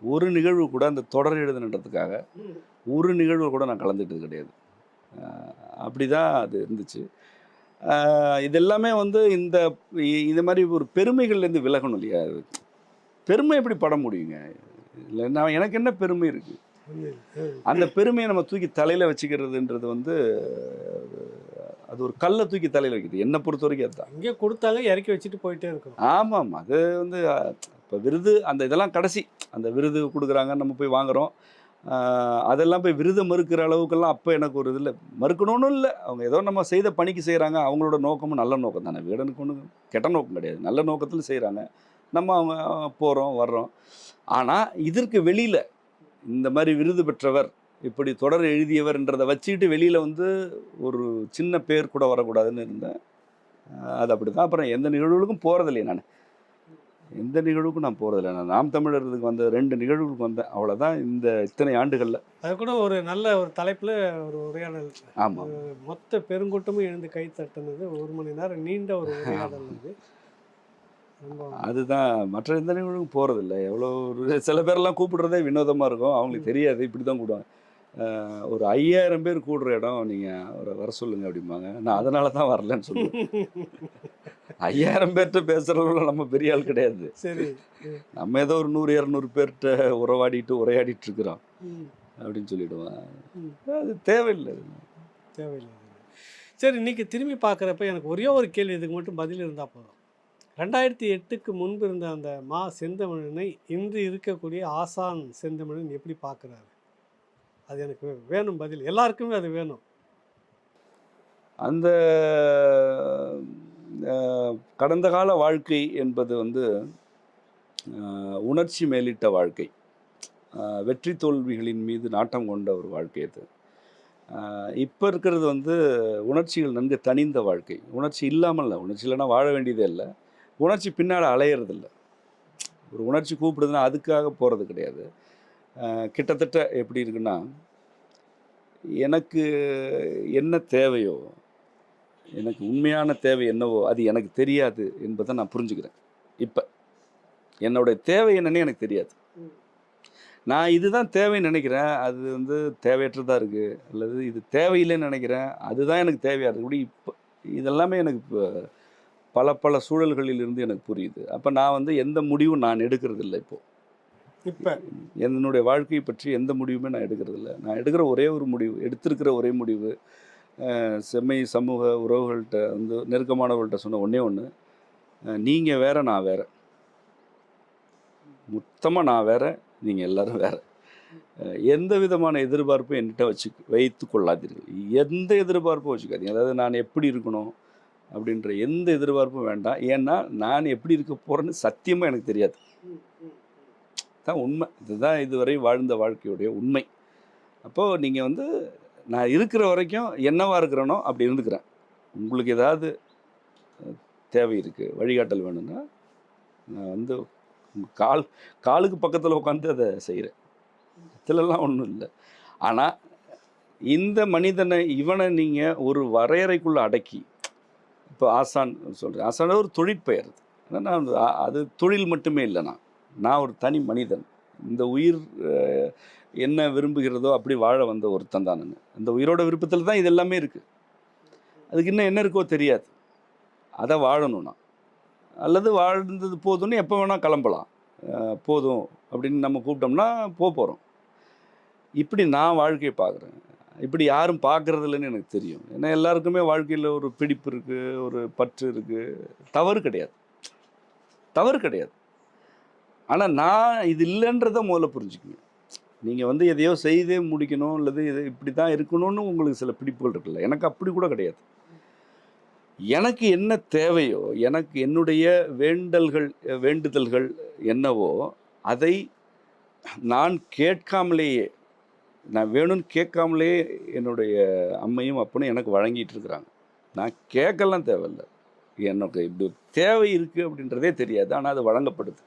ஒரு நிகழ்வு கூட அந்த தொடர் எழுதுனன்றதுக்காக ஒரு நிகழ்வு கூட நான் கலந்துக்கிட்டது கிடையாது. அப்படி தான் அது இருந்துச்சு. ஆஹ் இது எல்லாமே வந்து இந்த இது மாதிரி ஒரு பெருமைகள்லேருந்து விலகணும் இல்லையா? பெருமை எப்படி பட முடியுங்க? இல்லை நான் எனக்கு என்ன பெருமை இருக்குது அந்த பெருமையை நம்ம தூக்கி தலையில் வச்சுக்கிறதுன்றது வந்து அது ஒரு கல்லை தூக்கி தலையில் வைக்குது. என்னை பொறுத்த வரைக்கும் அதுதான். இங்கே கொடுத்தாங்க இறக்கி வச்சுட்டு போயிட்டே இருக்கும் ஆமாம் அது வந்து இப்போ விருது அந்த இதெல்லாம் கடைசி. அந்த விருது கொடுக்குறாங்க நம்ம போய் வாங்குறோம். ஆஹ் அதெல்லாம் போய் விருதை மறுக்கிற அளவுக்கெல்லாம் அப்போ எனக்கு ஒரு இதில் மறுக்கணும்னு இல்லை. அவங்க ஏதோ நம்ம செய்த பணிக்கு செய்கிறாங்க அவங்களோட நோக்கமும் நல்ல நோக்கம் தானே. விகடனுக்கு ஒன்றும் கெட்ட நோக்கம் கிடையாது. நல்ல நோக்கத்தில் செய்கிறாங்க நம்ம அவங்க போகிறோம் வர்றோம். ஆனால் இதற்கு வெளியில் இந்த மாதிரி விருது பெற்றவர் இப்படி தொடர் எழுதியவர்ன்றதை வச்சுக்கிட்டு வெளியில் வந்து ஒரு சின்ன பேர் கூட வரக்கூடாதுன்னு இருந்தேன். அது அப்படி தான் அப்புறம் எந்த நிகழ்வுகளுக்கும் போகிறதில்லையே நான். எந்த நிகழ்வுக்கும் நான் போகிறதில்ல நான் நாம் தமிழர்களுக்கு வந்த ரெண்டு நிகழ்வுகளுக்கு வந்தேன். அவ்வளோதான் இந்த இத்தனை ஆண்டுகளில். அது கூட ஒரு நல்ல ஒரு தலைப்பில் ஒரு உரையாடல் ஆமாம் மொத்த பெருங்கூட்டமும் எழுந்து கை தட்டுனது ஒரு மணி நேரம் நீண்ட ஒரு உரையாடல் அது. அதுதான். மற்ற எந்த நிகழ்வுக்கும் போகிறதில்ல எவ்வளோ ஒரு சில பேரெல்லாம் கூப்பிடுறதே வினோதமாக இருக்கும். அவங்களுக்கு தெரியாது. இப்படி தான் கூப்பிடுவாங்க. ஆஹ் ஒரு ஐயாயிரம் பேர் கூடுற இடம் நீங்கள் அவரை வர சொல்லுங்க அப்படிம்பாங்க. நான் அதனால தான் வரலன்னு சொல்லுவேன். ஐயாயிரம் பேர்கிட்ட பேசுகிறவங்களும் நம்ம பெரிய ஆள் கிடையாது. சரி. நம்ம ஏதோ ஒரு நூறு இரநூறு பேர்கிட்ட உறவாடிட்டு உரையாடிட்டு இருக்கிறோம். அப்படின்னு சொல்லிடுவேன். அது தேவையில்லை. தேவையில்லை. சரி இன்னைக்கு திரும்பி பார்க்குறப்ப எனக்கு ஒரே ஒரு கேள்வி இதுக்கு மட்டும் பதில் இருந்தால் போதும். ரெண்டாயிரத்தி எட்டுக்கு முன்பு இருந்த அந்த மா செந்தமிழனை இன்று இருக்கக்கூடிய ஆசான் செந்தமிழன் எப்படி பார்க்குறாரு? அது எனக்கு வேணும் பதில். எல்லாருக்குமே அது வேணும். அந்த கடந்த கால வாழ்க்கை என்பது வந்து உணர்ச்சி மேலிட்ட வாழ்க்கை. வெற்றி தோல்விகளின் மீது நாட்டம் கொண்ட ஒரு வாழ்க்கை அது. இப்போ இருக்கிறது வந்து உணர்ச்சிகள் நன்கு தனிந்த வாழ்க்கை. உணர்ச்சி இல்லாமல் இல்லை. உணர்ச்சி இல்லைன்னா வாழ வேண்டியதே இல்லை. உணர்ச்சி பின்னால் அலையிறதில்ல. ஒரு உணர்ச்சி கூப்பிடுதுன்னா அதுக்காக போகிறது கிடையாது. கிட்டத்தட்ட எப்படி இருக்குன்னா எனக்கு என்ன தேவையோ எனக்கு உண்மையான தேவை என்னவோ அது எனக்கு தெரியாது என்பதை நான் புரிஞ்சுக்கிறேன். இப்போ என்னுடைய தேவை என்னன்னு எனக்கு தெரியாது. நான் இதுதான் தேவைன்னு நினைக்கிறேன். அது வந்து தேவையற்றதாக இருக்குது அல்லது இது தேவையில்லைன்னு நினைக்கிறேன். அதுதான் எனக்கு தேவையாக இருக்குது இப்படி இப்போ இதெல்லாமே எனக்கு இப்போ பல பல சூழல்களில் இருந்து எனக்கு புரியுது. அப்போ நான் வந்து எந்த முடிவும் நான் எடுக்கிறது இல்லை இப்போ என்னுடைய வாழ்க்கையை பற்றி எந்த முடிவுமே நான் எடுக்கிறது இல்லை நான் எடுக்கிற ஒரே ஒரு முடிவு எடுத்திருக்கிற ஒரே முடிவு செம்மை சமூக உறவுகள்கிட்ட வந்து நெருக்கமானவர்கள்ட்ட சொன்ன ஒன்றே ஒன்று நீங்கள் வேற நான் வேற. மொத்தமாக நான் வேற நீங்கள் எல்லாரும் வேற. எந்த விதமான எதிர்பார்ப்பும் என்கிட்ட வச்சு வைத்து கொள்ளாதீர்கள். எந்த எதிர்பார்ப்பும் வச்சுக்காதீங்க. அதாவது நான் எப்படி இருக்கணும் அப்படின்ற எந்த எதிர்பார்ப்பும் வேண்டாம். ஏன்னா நான் எப்படி இருக்க போகிறேன்னு சத்தியமாக எனக்கு தெரியாது. தான் உண்மை. இதுதான் இதுவரை வாழ்ந்த வாழ்க்கையுடைய உண்மை. அப்போது நீங்கள் வந்து நான் இருக்கிற வரைக்கும் என்னவாக இருக்கிறேனோ அப்படி இருந்துக்கிறேன். உங்களுக்கு ஏதாவது தேவை இருக்குது வழிகாட்டல் வேணும்னா நான் வந்து கால் காலுக்கு பக்கத்தில் உட்காந்து அதை செய்கிறேன் இதிலெல்லாம் ஒன்றும் இல்லை. ஆனால் இந்த மனிதனை இவனை நீங்கள் ஒரு வரையறைக்குள்ளே அடக்கி இப்போ ஆசான் சொல்கிறேன் ஆசான ஒரு தொழிற்பெயர் ஏன்னா நான் அது தொழில் மட்டுமே இல்லை நான். நான் ஒரு தனி மனிதன். இந்த உயிர் என்ன விரும்புகிறதோ அப்படி வாழ வந்த ஒருத்தன் தான் நான். அந்த உயிரோட விருப்பத்தில் தான் இது எல்லாமே இருக்குது அதுக்கு இன்னும் என்ன இருக்கோ தெரியாது. அதை வாழணும் நான். அல்லது வாழ்ந்தது போதும்னு எப்போ வேணால் கிளம்பலாம். போதும் அப்படின்னு நம்ம கூப்பிட்டோம்னா போக போகிறோம் இப்படி நான் வாழ்க்கையை பார்க்குறேன். இப்படி யாரும் பார்க்கறதில்லன்னு எனக்கு தெரியும். ஏன்னா எல்லாருக்குமே வாழ்க்கையில் ஒரு பிடிப்பு இருக்குது ஒரு பற்று இருக்குது தவறு கிடையாது. தவறு கிடையாது. ஆனால் நான் இது இல்லைன்றதை முதல்ல புரிஞ்சுக்கணும். நீங்கள் வந்து எதையோ செய்தே முடிக்கணும் அல்லது இது இப்படி தான் இருக்கணும்னு உங்களுக்கு சில பிடிப்புகள் இருக்குல்ல. எனக்கு அப்படி கூட கிடையாது. எனக்கு என்ன தேவையோ எனக்கு என்னுடைய வேண்டல்கள் வேண்டுதல்கள் என்னவோ அதை நான் கேட்காமலேயே நான் வேணும்னு கேட்காமலே என்னுடைய அம்மையும் அப்பனும் எனக்கு வழங்கிட்டு இருக்கிறாங்க. நான் கேட்கலாம் தேவையில்லை. எனக்கு இப்படி தேவை இருக்குது அப்படின்றதே தெரியாது. ஆனால் அது வழங்கப்படுது.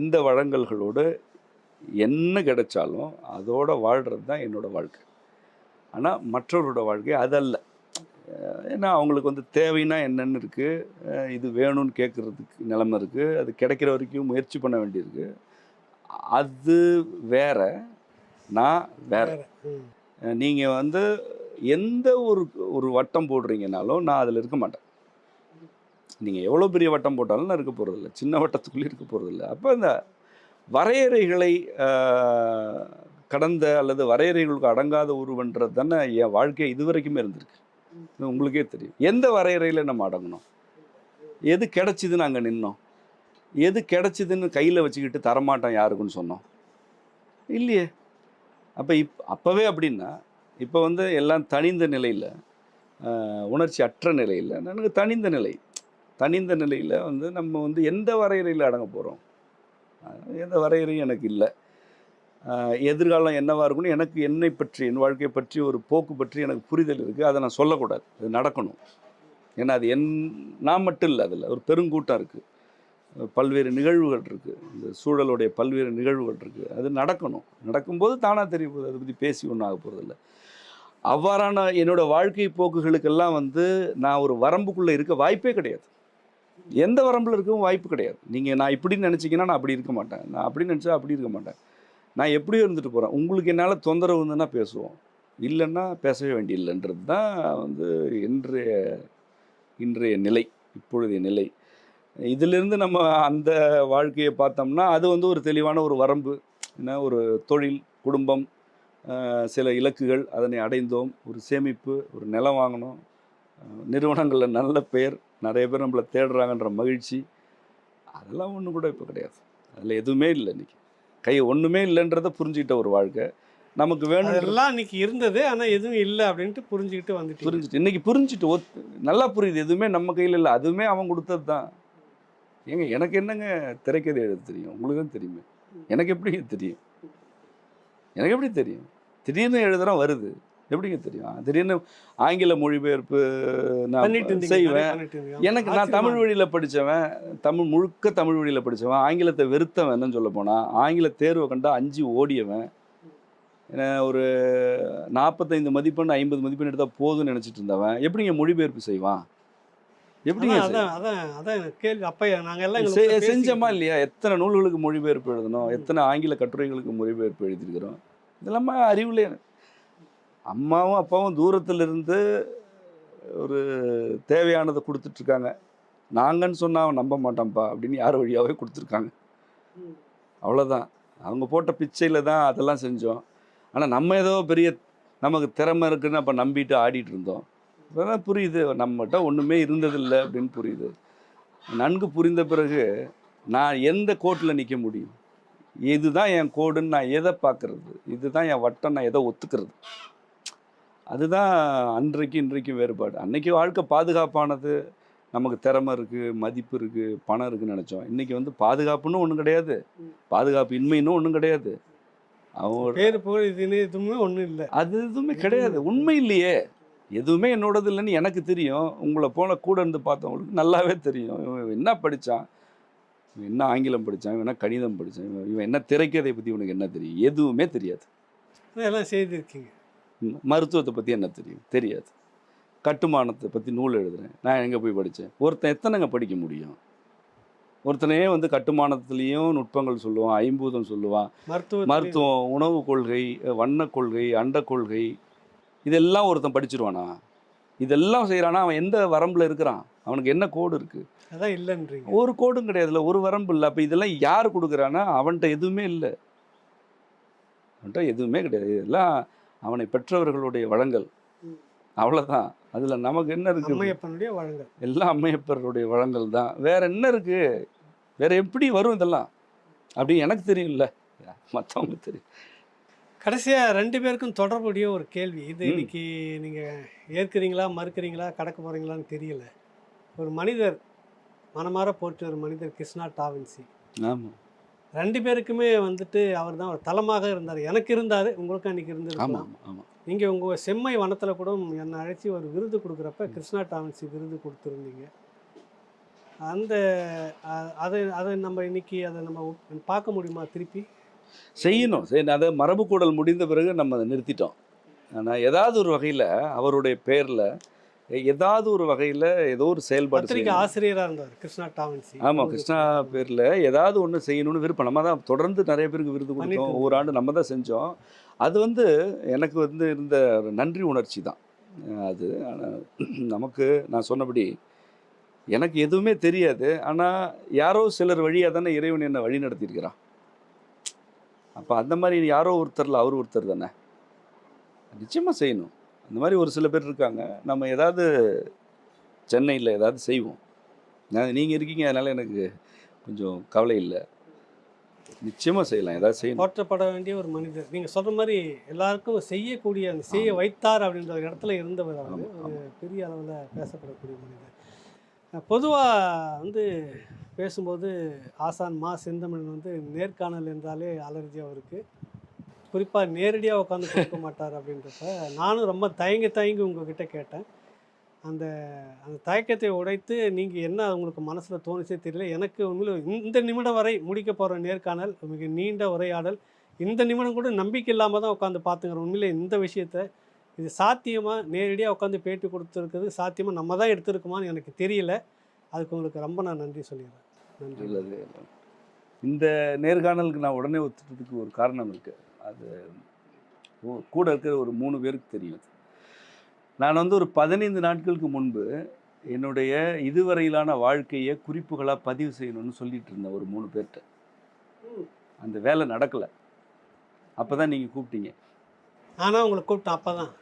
இந்த வழங்கல்களோடு என்ன கிடைச்சாலும் அதோட வாழ்கிறது தான் என்னோட வாழ்க்கை. ஆனால் மற்றவரோட வாழ்க்கை அதல்ல. ஏன்னா அவங்களுக்கு வந்து தேவைன்னா என்னென்னு இருக்குது இது வேணும்னு கேட்குறதுக்கு நிலைமை இருக்குது அது கிடைக்கிற வரைக்கும் முயற்சி பண்ண வேண்டியிருக்கு. அது வேற நான் வேற. நீங்கள் வந்து எந்த ஒரு ஒரு வட்டம் போடுறீங்கனாலும் நான் அதில் இருக்க மாட்டேன். நீங்கள் எவ்வளோ பெரிய வட்டம் போட்டாலும் நான் இருக்க போகிறதில்ல சின்ன வட்டத்துக்குள்ளே இருக்க போகிறதில்ல அப்போ இந்த வரையறைகளை கடந்த அல்லது வரையறைகளுக்கு அடங்காத உருவன்றது தானே என் வாழ்க்கை இது வரைக்குமே இருந்திருக்கு. உங்களுக்கே தெரியும். எந்த வரையறையில் நம்ம அடங்கணும்? எது கிடச்சிதுன்னு அங்கே நின்னோம். எது கிடச்சிதுன்னு கையில் வச்சுக்கிட்டு தரமாட்டோம் யாருக்குன்னு சொன்னோம்? இல்லையே. அப்போ இப் அப்போவே அப்படின்னா இப்போ வந்து எல்லாம் தனிந்த நிலையில் உணர்ச்சி அற்ற நிலையில் எனக்கு தனிந்த நிலை. தனிந்த நிலையில் வந்து நம்ம வந்து எந்த வரையறையில் அடங்க போகிறோம் எந்த வரையறையும் எனக்கு இல்லை. எதிர்காலம் என்னவாக இருக்குன்னு எனக்கு என்னை பற்றி என் வாழ்க்கையை பற்றி ஒரு போக்கு பற்றி எனக்கு புரிதல் இருக்குது அதை நான் சொல்லக்கூடாது. அது நடக்கணும். ஏன்னா அது என் நான் மட்டும் இல்லை அதில் ஒரு பெருங்கூட்டம் இருக்குது பல்வேறு நிகழ்வுகள் இருக்குது இந்த சூழலுடைய பல்வேறு நிகழ்வுகள் இருக்குது அது நடக்கணும். நடக்கும்போது தானாக தெரிய போகுது. அதை பற்றி பேசி ஒன்றும் ஆக போகிறதில்ல அவ்வாறான என்னோடய வாழ்க்கை போக்குகளுக்கெல்லாம் வந்து நான் ஒரு வரம்புக்குள்ளே இருக்க வாய்ப்பே கிடையாது. எந்த வரம்பில் இருக்கவும் வாய்ப்பு கிடையாது. நீங்கள் நான் இப்படின்னு நினச்சிங்கன்னா நான் அப்படி இருக்க மாட்டேன். நான் அப்படி நினச்சா அப்படி இருக்க மாட்டேன். நான் எப்படியோ இருந்துட்டு போகிறேன் உங்களுக்கு என்னால் தொந்தரவு இருந்ததுன்னா பேசுவோம். இல்லைன்னா பேசவே வேண்டியில்லைன்றது தான் வந்து இன்றைய இன்றைய நிலை இப்பொழுதைய நிலை. இதிலிருந்து நம்ம அந்த வாழ்க்கையை பார்த்தோம்னா அது வந்து ஒரு தெளிவான ஒரு வரம்பு என்ன ஒரு தொழில் குடும்பம் சில இலக்குகள் அதனை அடைந்தோம். ஒரு சேமிப்பு ஒரு நிலம் வாங்கினோம். நிறுவனங்களில் நல்ல பெயர் நிறைய பேர் நம்மளை தேடுறாங்கன்ற மகிழ்ச்சி. அதெல்லாம் ஒன்றும் கூட இப்போ கிடையாது. அதில் எதுவுமே இல்லை இன்னைக்கு. கை ஒன்றுமே இல்லைன்றதை புரிஞ்சுக்கிட்ட ஒரு வாழ்க்கை. நமக்கு வேணும் அதெல்லாம் இன்னைக்கு இருந்தது ஆனா எதுவும் இல்லை அப்படின்ட்டு புரிஞ்சுக்கிட்டு வந்துட்டு புரிஞ்சுட்டு இன்னைக்கு புரிஞ்சுட்டு ஒத் நல்லா புரியுது. எதுவுமே நம்ம கையில் இல்லை. அதுவுமே அவன் கொடுத்தது தான். ஏங்க எனக்கு என்னங்க திரைக்கதை எழுத தெரியும்? உங்களுக்கு தான் தெரியுமே. எனக்கு எப்படி தெரியும்? எனக்கு எப்படி தெரியும்? திடீர்னு எழுதுறோம் வருது. எப்படிங்க தெரியும்? திடீர்னு ஆங்கில மொழிபெயர்ப்பு நான் செய்வேன். எனக்கு நான் தமிழ் வழியில் படித்தவன் தமிழ் முழுக்க தமிழ் வழியில் படித்தவன் ஆங்கிலத்தை வெறுத்தவன் என்னன்னு சொல்ல போனால் ஆங்கில தேர்வை கண்டா அஞ்சு ஓடியவன். ஒரு நாற்பத்தைந்து மதிப்பெண் ஐம்பது மதிப்பெண் எடுத்தால் போதும்னு நினச்சிட்டு இருந்தவன். எப்படிங்க மொழிபெயர்ப்பு செய்வான்? எப்படிங்க கேள்வி. அப்போ நாங்கள் எல்லாம் செஞ்சோமா இல்லையா? எத்தனை நூல்களுக்கு மொழிபெயர்ப்பு எழுதணும்? எத்தனை ஆங்கில கட்டுரைகளுக்கு மொழிபெயர்ப்பு எழுதியிருக்கிறோம்? இதெல்லாம் அறிவுல அம்மாவும் அப்பாவும் தூரத்தில் இருந்து ஒரு தேவையானதை கொடுத்துட்ருக்காங்க. நாங்கன்னு சொன்னால் அவன் நம்ப மாட்டான்ப்பா அப்படின்னு யார் வழியாகவே கொடுத்துருக்காங்க. அவ்வளோதான் அவங்க போட்ட பிச்சையில் தான் அதெல்லாம் செஞ்சோம். ஆனால் நம்ம ஏதோ பெரிய நமக்கு திறமை இருக்குன்னு அப்போ நம்பிட்டு ஆடிட்டு இருந்தோம். இப்போதான் புரியுது. நம்மகிட்ட ஒன்றுமே இருந்ததில்லை அப்படின்னு புரியுது. நன்கு புரிந்த பிறகு நான் எந்த கோட்டில் நிற்க முடியும்? இதுதான் என் கோடுன்னு நான் எதை பார்க்கறது? இதுதான் என் வட்டம் நான் எதை ஒத்துக்கிறது? அதுதான் அன்றைக்கு இன்றைக்கும் வேறுபாடு. அன்னைக்கு வாழ்க்கை பாதுகாப்பானது. நமக்கு திறமை இருக்குது மதிப்பு இருக்குது பணம் இருக்குன்னு நினச்சோம். இன்றைக்கி வந்து பாதுகாப்புன்னு ஒன்றும் கிடையாது. பாதுகாப்பு இன்மைன்னு ஒன்றும் கிடையாது. அவன் பேர் இதுன்னு எதுவுமே ஒன்றும் இல்லை. அது எதுவுமே கிடையாது. உண்மை இல்லையே. எதுவுமே என்னோடது இல்லைன்னு எனக்கு தெரியும். உங்களை போல கூட இருந்து பார்த்தவங்களுக்கு நல்லாவே தெரியும். இவன் என்ன படித்தான் இவன் என்ன ஆங்கிலம் படித்தான் இவன் என்ன கணிதம் படித்தான் இவன் இவன் என்ன திரைக்கதை பற்றி உனக்கு என்ன தெரியும்? எதுவுமே தெரியாது. அதெல்லாம் செய்திருக்கீங்க. மருத்துவத்தை பற்றி என்ன தெரியும்? தெரியாது. கட்டுமானத்தை பற்றி நூல் எழுதுறேன். நான் எங்கே போய் படித்தேன் ஒருத்தன் எத்தனைங்க படிக்க முடியும்? ஒருத்தனே வந்து கட்டுமானத்துலேயும் நுட்பங்கள் சொல்லுவான் ஐம்பூதம் சொல்லுவான். மருத்துவ மருத்துவம் உணவு கொள்கை வண்ண கொள்கை அண்ட கொள்கை இதெல்லாம் ஒருத்தன் படிச்சிருவானா? இதெல்லாம் செய்கிறானா அவன் எந்த வரம்பில் இருக்கிறான்? அவனுக்கு என்ன கோடு இருக்குது அதான் இல்லைன்றீங்க. ஒரு கோடும் கிடையாதுல்ல ஒரு வரம்பு இல்லை. அப்போ இதெல்லாம் யார் கொடுக்குறானா அவன்கிட்ட எதுவுமே இல்லை. அவன்கிட்ட எதுவுமே கிடையாது. இதெல்லாம் அவனை பெற்றவர்களுடைய வளங்கள். அவ்வளோதான் அதில் நமக்கு என்ன இருக்குது அம்மையப்பனுடைய வழங்கல் எல்லாம் அம்மையப்பருடைய வளங்கள் தான் வேற என்ன இருக்கு? வேற எப்படி வரும் இதெல்லாம்? அப்படி எனக்கு தெரியும்ல. மற்றவங்க தெரியும். கடைசியாக ரெண்டு பேருக்கும் தொடர்புடைய ஒரு கேள்வி. இது. இன்னைக்கு நீங்கள் ஏற்கிறீங்களா மறுக்கிறீங்களா கடக்க போகிறீங்களான்னு தெரியல. ஒரு மனிதர் மனமார போற்று ஒரு மனிதர் கிருஷ்ணா டாவின்சி. ஆமாம் ரெண்டு பேருக்குமே வந்துட்டு அவர் தான் ஒரு தலமாக இருந்தார். எனக்கு இருந்தார் உங்களுக்கு அன்னைக்கு ஆமாம் இருந்திருக்கலாம் ஆமாம் ஆமாம் நீங்கள் உங்கள் செம்மை வனத்தில் கூட என்னை அழைச்சி ஒரு விருது கொடுக்குறப்ப கிருஷ்ணா டாவின்சி விருது கொடுத்துருந்தீங்க. அந்த அதை அதை நம்ம இன்னைக்கு அதை நம்ம பார்க்க முடியுமா திருப்பி? செய்யணும். சரி அதை மரபு கூடல் முடிந்த பிறகு நம்ம அதை நிறுத்திட்டோம். ஆனால் ஏதாவது ஒரு வகையில் அவருடைய பேரில் ஏதாவது ஒரு வகையில் ஏதோ ஒரு செயல்பாடு. ஆசிரியராக இருந்தார் கிருஷ்ணா டாவின்சி. ஆமாம் கிருஷ்ணா பேரில் ஏதாவது ஒன்று செய்யணும்னு விருப்பம். நம்ம தான் தொடர்ந்து நிறைய பேருக்கு விருது கொடுத்தோம். ஒவ்வொரு ஆண்டு நம்ம தான் செஞ்சோம். அது வந்து எனக்கு வந்து இருந்த ஒரு நன்றி உணர்ச்சி தான். அது ஆனா, நமக்கு நான் சொன்னபடி எனக்கு எதுவுமே தெரியாது. ஆனால் யாரோ சிலர் வழியாக தானே இறைவன் என்னை வழி நடத்தியிருக்கிறான். அப்போ அந்த மாதிரி யாரோ ஒருத்தரில் அவர் ஒருத்தர் தானே. நிச்சயமாக செய்யணும். அந்த மாதிரி ஒரு சில பேர் இருக்காங்க. நம்ம ஏதாவது சென்னையில் ஏதாவது செய்வோம். நான் நீங்கள் இருக்கீங்க அதனால் எனக்கு கொஞ்சம் கவலை இல்லை. நிச்சயமாக செய்யலாம். ஏதாவது செய்யணும். போற்றப்பட வேண்டிய ஒரு மனிதர். நீங்கள் சொல்கிற மாதிரி எல்லாருக்கும் செய்யக்கூடிய அந்த செய்ய வைத்தார் அப்படின்ற ஒரு இடத்துல இருந்தவர் ஒரு பெரிய அளவில் பேசப்படக்கூடிய மனிதர். பொதுவாக வந்து பேசும்போது ஆசான் மா செந்தமிழன் வந்து நேர்காணல் என்றாலே அலர்ஜி அவருக்கு குறிப்பாக நேரடியாக உட்காந்து கொடுக்க மாட்டார் அப்படின்றப்ப நானும் ரொம்ப தயங்கி தயங்கி உங்ககிட்ட கேட்டேன். அந்த அந்த தயக்கத்தை உடைத்து நீங்கள் என்ன உங்களுக்கு மனசில் தோணுச்சே தெரியல. எனக்கு உண்மையில் இந்த நிமிடம் வரை முடிக்க போகிற நேர்காணல் மிக நீண்ட உரையாடல் இந்த நிமிடம் கூட நம்பிக்கை இல்லாமல் தான் உட்காந்து பார்த்துக்கிறேன் உண்மையில் இந்த விஷயத்த இது சாத்தியமாக நேரடியாக உட்காந்து பேட்டி கொடுத்துருக்குறது சாத்தியமாக நம்ம தான் எடுத்திருக்குமான்னு எனக்கு தெரியல. அதுக்கு உங்களுக்கு ரொம்ப நான் நன்றி சொல்லிடுறேன். நன்றி. இந்த நேர்காணலுக்கு நான் உடனே ஒத்துட்டதுக்கு ஒரு காரணம் இருக்குது அது கூட இருக்கிற ஒரு மூணு பேருக்கு தெரியும். நான் வந்து ஒரு பதினைந்து நாட்களுக்கு முன்பு என்னுடைய இதுவரையிலான வாழ்க்கையை குறிப்புகளாக பதிவு செய்யணும்னு சொல்லிட்டு இருந்தேன் ஒரு மூணு பேர்கிட்ட. அந்த வேலை நடக்கலை. அப்போ தான் நீங்கள் கூப்பிட்டீங்க. ஆனால் உங்களை கூப்பிட்டேன் அப்போ தான்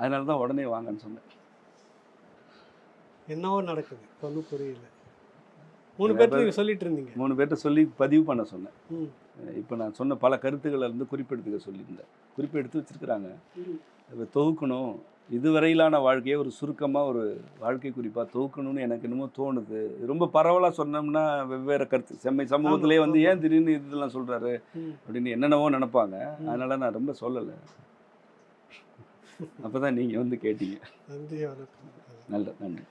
அதனால தான் உடனே வாங்கன்னு சொன்னேன். என்னவோ நடக்குது ஒன்றும் புரியல. மூணு நீங்கள் சொல்லிட்டு இருந்தீங்க. மூணு பேர்கிட்ட சொல்லி பதிவு பண்ண சொன்னேன். இப்போ நான் சொன்ன பல கருத்துக்களை இருந்து குறிப்பெடுத்துக்க சொல்லியிருந்தேன். குறிப்பு எடுத்து வச்சிருக்கிறாங்க. அதை தொகுக்கணும். இதுவரையிலான வாழ்க்கையை ஒரு சுருக்கமாக ஒரு வாழ்க்கை குறிப்பாக தொகுக்கணும்னு எனக்கு என்னமோ தோணுது. ரொம்ப பரவலாக சொன்னோம்னா வெவ்வேறு கருத்து செம்மை சமூகத்திலே வந்து. ஏன் திடீர்னு இதெல்லாம் சொல்கிறாரு அப்படின்னு என்னென்னவோ நினைப்பாங்க. அதனால நான் ரொம்ப சொல்லலை. அப்போ தான் நீங்கள் வந்து கேட்டீங்க. நன்றி நல்ல நன்றி.